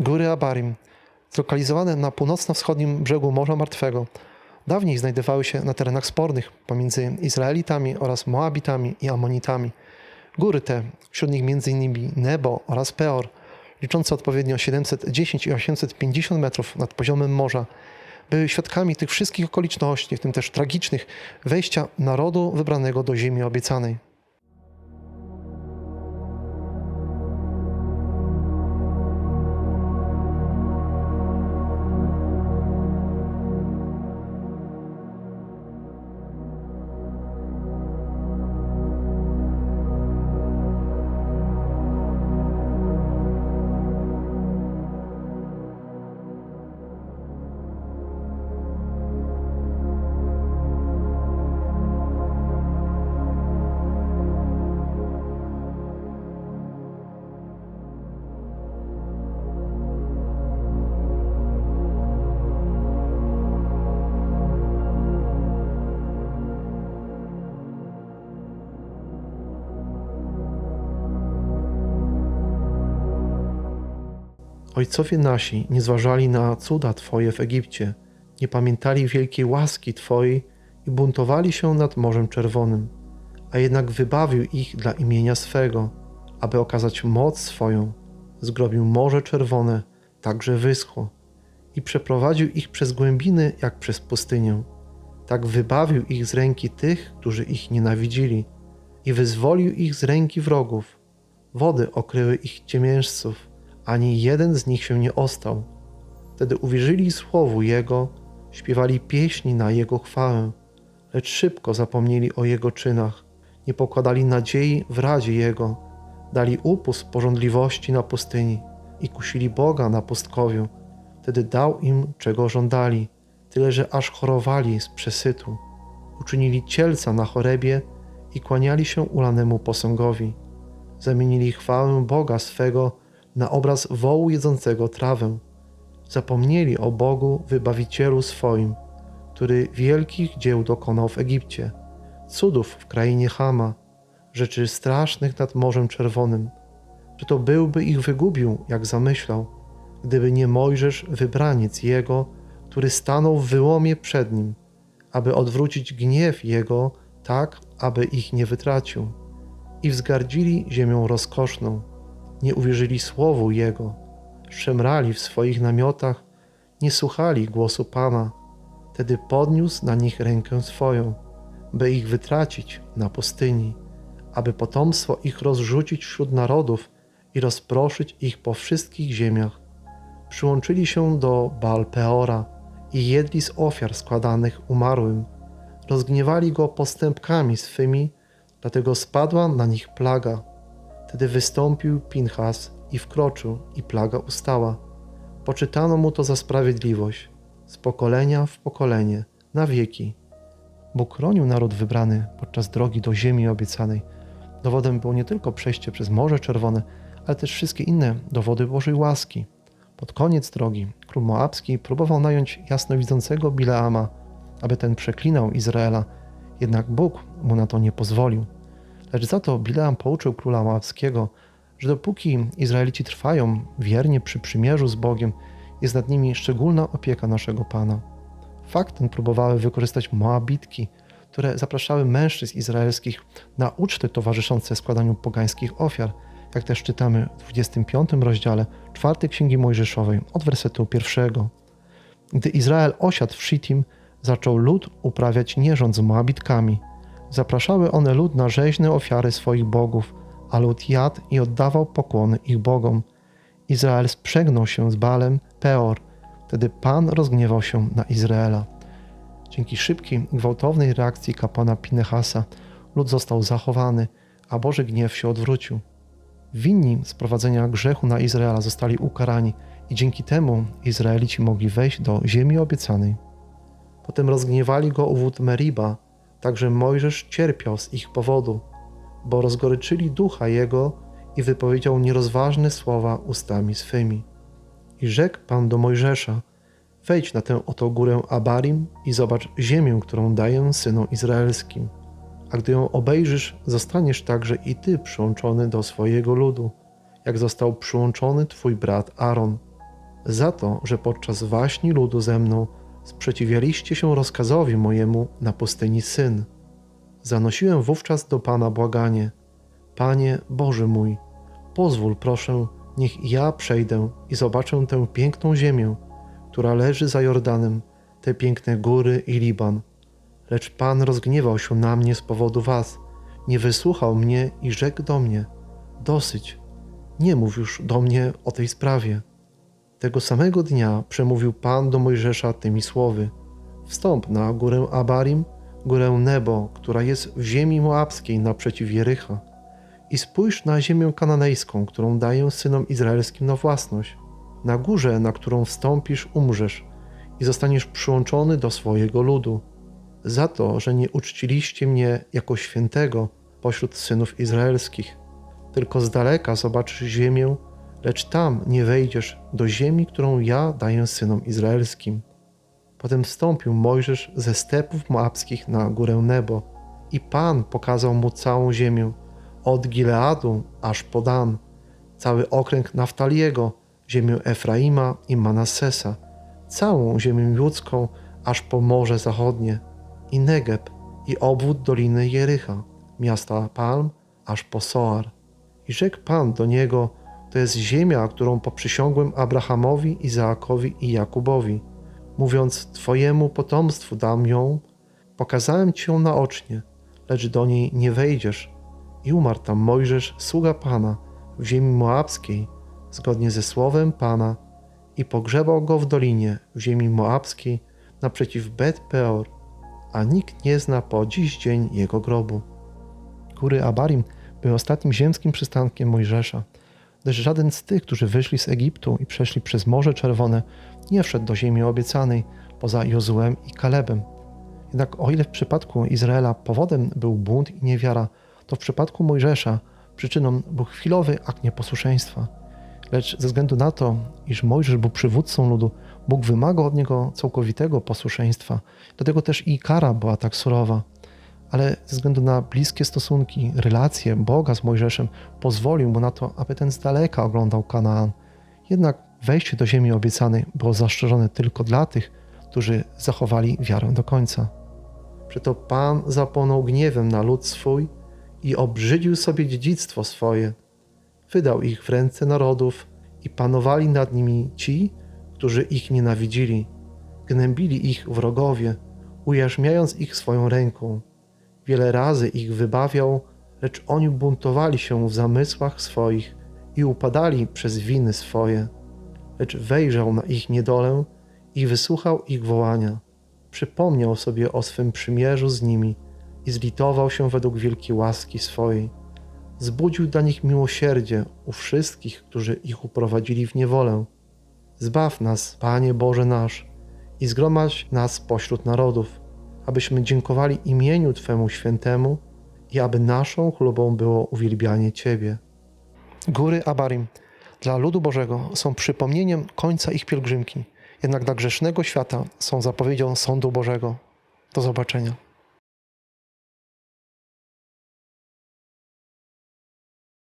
Góry Abarim, zlokalizowane na północno-wschodnim brzegu Morza Martwego, dawniej znajdowały się na terenach spornych pomiędzy Izraelitami oraz Moabitami i Amonitami. Góry te, wśród nich m.in. Nebo oraz Peor, liczące odpowiednio 710 i 850 metrów nad poziomem morza, były świadkami tych wszystkich okoliczności, w tym też tragicznych, wejścia narodu wybranego do ziemi obiecanej. Ojcowie nasi nie zważali na cuda Twoje w Egipcie, nie pamiętali wielkiej łaski Twojej i buntowali się nad Morzem Czerwonym, a jednak wybawił ich dla imienia swego, aby okazać moc swoją. Zgrobił Morze Czerwone, także wyschło, i przeprowadził ich przez głębiny jak przez pustynię. Tak wybawił ich z ręki tych, którzy ich nienawidzili, i wyzwolił ich z ręki wrogów. Wody okryły ich ciemiężców ani jeden z nich się nie ostał. Wtedy uwierzyli słowu Jego, śpiewali pieśni na Jego chwałę, lecz szybko zapomnieli o Jego czynach, nie pokładali nadziei w radzie Jego, dali upust porządliwości na pustyni i kusili Boga na pustkowiu. Wtedy dał im, czego żądali, tyle że aż chorowali z przesytu. Uczynili cielca na chorebie i kłaniali się ulanemu posągowi. Zamienili chwałę Boga swego na obraz wołu jedzącego trawę. Zapomnieli o Bogu, wybawicielu swoim, który wielkich dzieł dokonał w Egipcie, cudów w krainie Hama, rzeczy strasznych nad Morzem Czerwonym, że to byłby ich wygubił, jak zamyślał, gdyby nie Mojżesz, wybraniec Jego, który stanął w wyłomie przed nim, aby odwrócić gniew Jego tak, aby ich nie wytracił. I wzgardzili ziemią rozkoszną nie uwierzyli słowu Jego, szemrali w swoich namiotach, nie słuchali głosu Pana. Wtedy podniósł na nich rękę swoją, by ich wytracić na pustyni, aby potomstwo ich rozrzucić wśród narodów i rozproszyć ich po wszystkich ziemiach. Przyłączyli się do Baal Peora i jedli z ofiar składanych umarłym. Rozgniewali go postępkami swymi, dlatego spadła na nich plaga Wtedy wystąpił Pinchas i wkroczył, i plaga ustała. Poczytano mu to za sprawiedliwość, z pokolenia w pokolenie, na wieki. Bóg chronił naród wybrany podczas drogi do ziemi obiecanej. Dowodem było nie tylko przejście przez Morze Czerwone, ale też wszystkie inne dowody Bożej łaski. Pod koniec drogi król Moabski próbował nająć jasnowidzącego Bileama, aby ten przeklinał Izraela, jednak Bóg mu na to nie pozwolił. Lecz za to Bileam pouczył króla Moabskiego, że dopóki Izraelici trwają wiernie przy przymierzu z Bogiem, jest nad nimi szczególna opieka naszego Pana. Fakt ten próbowały wykorzystać Moabitki, które zapraszały mężczyzn izraelskich na uczty towarzyszące składaniu pogańskich ofiar, jak też czytamy w 25 rozdziale czwartej Księgi Mojżeszowej od wersetu pierwszego. Gdy Izrael osiadł w Shittim, zaczął lud uprawiać nierząd z Moabitkami – Zapraszały one lud na rzeźne ofiary swoich bogów, a lud jadł i oddawał pokłony ich bogom. Izrael sprzegnął się z Balem Peor. Wtedy Pan rozgniewał się na Izraela. Dzięki szybkiej, gwałtownej reakcji kapłana Pinehasa lud został zachowany, a Boży gniew się odwrócił. Winni sprowadzenia grzechu na Izraela zostali ukarani i dzięki temu Izraelici mogli wejść do ziemi obiecanej. Potem rozgniewali go u wód Meriba, Także Mojżesz cierpiał z ich powodu, bo rozgoryczyli ducha jego i wypowiedział nierozważne słowa ustami swymi. I rzekł Pan do Mojżesza: Wejdź na tę oto górę Abarim i zobacz ziemię, którą daję synom izraelskim. A gdy ją obejrzysz, zostaniesz także i ty przyłączony do swojego ludu, jak został przyłączony twój brat Aaron. za to, że podczas waśni ludu ze mną sprzeciwialiście się rozkazowi mojemu na pustyni syn. Zanosiłem wówczas do Pana błaganie. Panie Boże mój, pozwól proszę, niech ja przejdę i zobaczę tę piękną ziemię, która leży za Jordanem, te piękne góry i Liban. Lecz Pan rozgniewał się na mnie z powodu was, nie wysłuchał mnie i rzekł do mnie: Dosyć, nie mów już do mnie o tej sprawie. Tego samego dnia przemówił Pan do Mojżesza tymi słowy: Wstąp na górę Abarim, górę Nebo, która jest w ziemi moabskiej naprzeciw Jericha, i spójrz na ziemię kananejską, którą daję synom izraelskim na własność. Na górze, na którą wstąpisz, umrzesz i zostaniesz przyłączony do swojego ludu. Za to, że nie uczciliście mnie jako świętego pośród synów izraelskich. Tylko z daleka zobaczysz ziemię, lecz tam nie wejdziesz do ziemi, którą ja daję synom izraelskim. Potem wstąpił Mojżesz ze stepów moabskich na górę Nebo i Pan pokazał mu całą ziemię, od Gileadu aż po Dan, cały okręg Naftaliego, ziemię Efraima i Manassesa, całą ziemię ludzką aż po Morze Zachodnie i Negeb i obwód doliny Jericha, miasta Palm aż po Soar. I rzekł Pan do niego, to jest ziemia, którą poprzysiągłem Abrahamowi, Izaakowi i Jakubowi, mówiąc, Twojemu potomstwu dam ją, pokazałem Ci ją naocznie, lecz do niej nie wejdziesz. I umarł tam Mojżesz, sługa Pana, w ziemi moabskiej, zgodnie ze słowem Pana, i pogrzebał go w dolinie, w ziemi moabskiej, naprzeciw Bet Peor, a nikt nie zna po dziś dzień jego grobu. Góry Abarim były ostatnim ziemskim przystankiem Mojżesza, lecz żaden z tych, którzy wyszli z Egiptu i przeszli przez Morze Czerwone, nie wszedł do ziemi obiecanej, poza Jozułem i Kalebem. Jednak o ile w przypadku Izraela powodem był bunt i niewiara, to w przypadku Mojżesza przyczyną był chwilowy akt nieposłuszeństwa. Lecz ze względu na to, iż Mojżesz był przywódcą ludu, Bóg wymagał od niego całkowitego posłuszeństwa. Dlatego też i kara była tak surowa. Ale ze względu na bliskie stosunki, relacje Boga z Mojżeszem, pozwolił mu na to, aby ten z daleka oglądał Kanaan. Jednak wejście do ziemi obiecanej było zastrzeżone tylko dla tych, którzy zachowali wiarę do końca. Przeto Pan zapłonął gniewem na lud swój i obrzydził sobie dziedzictwo swoje. Wydał ich w ręce narodów i panowali nad nimi ci, którzy ich nienawidzili. Gnębili ich wrogowie, ujarzmiając ich swoją ręką. Wiele razy ich wybawiał, lecz oni buntowali się w zamysłach swoich i upadali przez winy swoje. Lecz wejrzał na ich niedolę i wysłuchał ich wołania. Przypomniał sobie o swym przymierzu z nimi i zlitował się według wielkiej łaski swojej. Zbudził dla nich miłosierdzie u wszystkich, którzy ich uprowadzili w niewolę. Zbaw nas, Panie Boże nasz, i zgromadź nas pośród narodów, abyśmy dziękowali imieniu Twemu świętemu i aby naszą chlubą było uwielbianie Ciebie. Góry Abarim dla ludu Bożego są przypomnieniem końca ich pielgrzymki, jednak dla grzesznego świata są zapowiedzią sądu Bożego. Do zobaczenia.